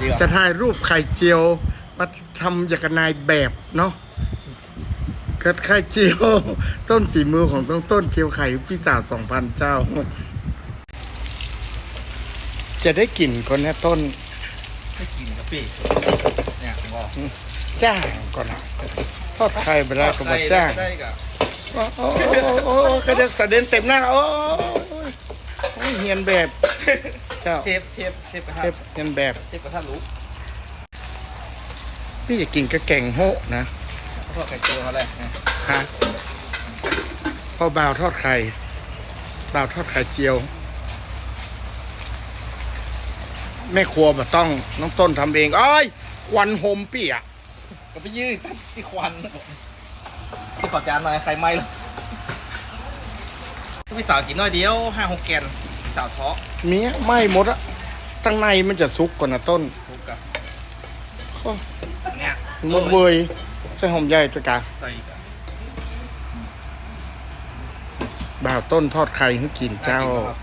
ดีกว่าจะถ่ายรูปไข่เจียวมาทำอย่างกับนายแบบเนาะเกิดไข่เจียว ต้นฝีมือของต้นต้นเจียวไข่พี่สาวสองพันเจ้า จะได้กลิ่นคนนะต้นไม่กินกะปิเนี่ยผมบอกจ้างก่อนนะทอดไข่ไปแล้วก็มาจ้างได้กับโอ้โอ้โอ้โอ้กระเด็กสะเด็นเต็มหน้าโอ้ ยโอ้ยเฮียนแบบเจ้าเชฟเชฟเชฟกระทะเทปเฮียนแบบเชฟกระทะรู้พี่จะกินกระแกงโฮะนะทอดไข่เจียวมาเลยนะฮะพ่อบ่าวทอดไข่บ่าวทอดไข่เจียว แม่ครัวแบบต้องน้องต้นทำเองเอ้ยควันโฮมเปียกก็ไปยืดที่ควันที่ขอจานหน่อยไข่ไหม้เลยพี่สาวกินน้อยเดียวห้าหกแกนพี่ สาวท้อเมียไหม่หมดอะตั้งในมันจะซุกก่อนนะต้นซุปกับโอ้เนี่ยหมดเวยใส่หอมใหญ่ตัวกาใส่กับบ่าวต้นทอดไข่ให้กินเจ้าน่กินครับ